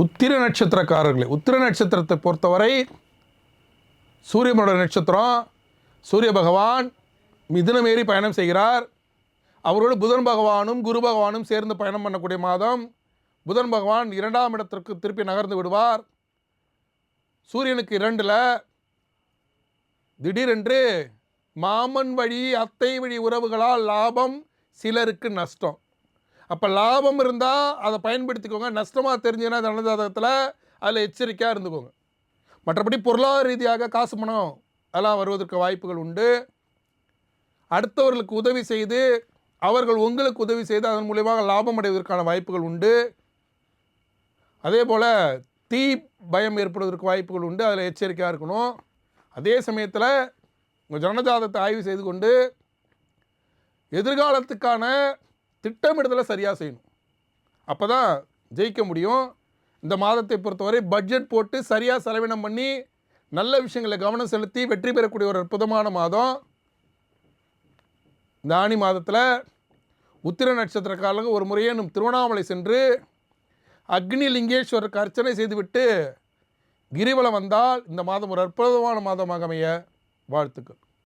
உத்திர நட்சத்திரக்காரர்களே உத்திர நட்சத்திரத்தை பொறுத்தவரை சூரியனோட நட்சத்திரம் சூரிய பகவான் மிதுனமேறி பயணம் செய்கிறார். அவரோடு புதன் பகவானும் குரு பகவானும் சேர்ந்து பயணம் பண்ணக்கூடிய மாதம் புதன் பகவான் இரண்டாம் இடத்திற்கு திருப்பி நகர்ந்து விடுவார். சூரியனுக்கு இரண்டில் திடீரென்று மாமன் வழி அத்தை வழி உறவுகளால் லாபம் சிலருக்கு நஷ்டம். அப்போ லாபம் இருந்தால் அதை பயன்படுத்திக்கோங்க. நஷ்டமாக தெரிஞ்சுன்னா ஜனஜாதகத்தில் அதில் எச்சரிக்கையாக இருந்துக்கோங்க. மற்றபடி பொருளாதார ரீதியாக காசு பணம் அதெல்லாம் வருவதற்கு வாய்ப்புகள் உண்டு. அடுத்தவர்களுக்கு உதவி செய்து அவர்கள் உங்களுக்கு உதவி செய்து அதன் மூலியமாக லாபம் அடைவதற்கான வாய்ப்புகள் உண்டு. அதே போல் தீ பயம் ஏற்படுவதற்கு வாய்ப்புகள் உண்டு. அதில் எச்சரிக்கையாக இருக்கணும். அதே சமயத்தில் உங்கள் ஜனஜாதத்தை ஆய்வு செய்து கொண்டு எதிர்காலத்துக்கான திட்டமிடுதலை சரியாக செய்யணும். அப்போ தான் ஜெயிக்க முடியும். இந்த மாதத்தை பொறுத்தவரை பட்ஜெட் போட்டு சரியாக செலவினம் பண்ணி நல்ல விஷயங்களை கவனம் செலுத்தி வெற்றி பெறக்கூடிய ஒரு அற்புதமான மாதம். இந்த ஆணி மாதத்தில் உத்திர நட்சத்திரக்காரர்கள் ஒரு முறையேனும் திருவண்ணாமலை சென்று அக்னி லிங்கேஸ்வரருக்கு அர்ச்சனை செய்துவிட்டு கிரிவலம் வந்தால் இந்த மாதம் ஒரு அற்புதமான மாதமாக அமைய வாழ்த்துக்கள்.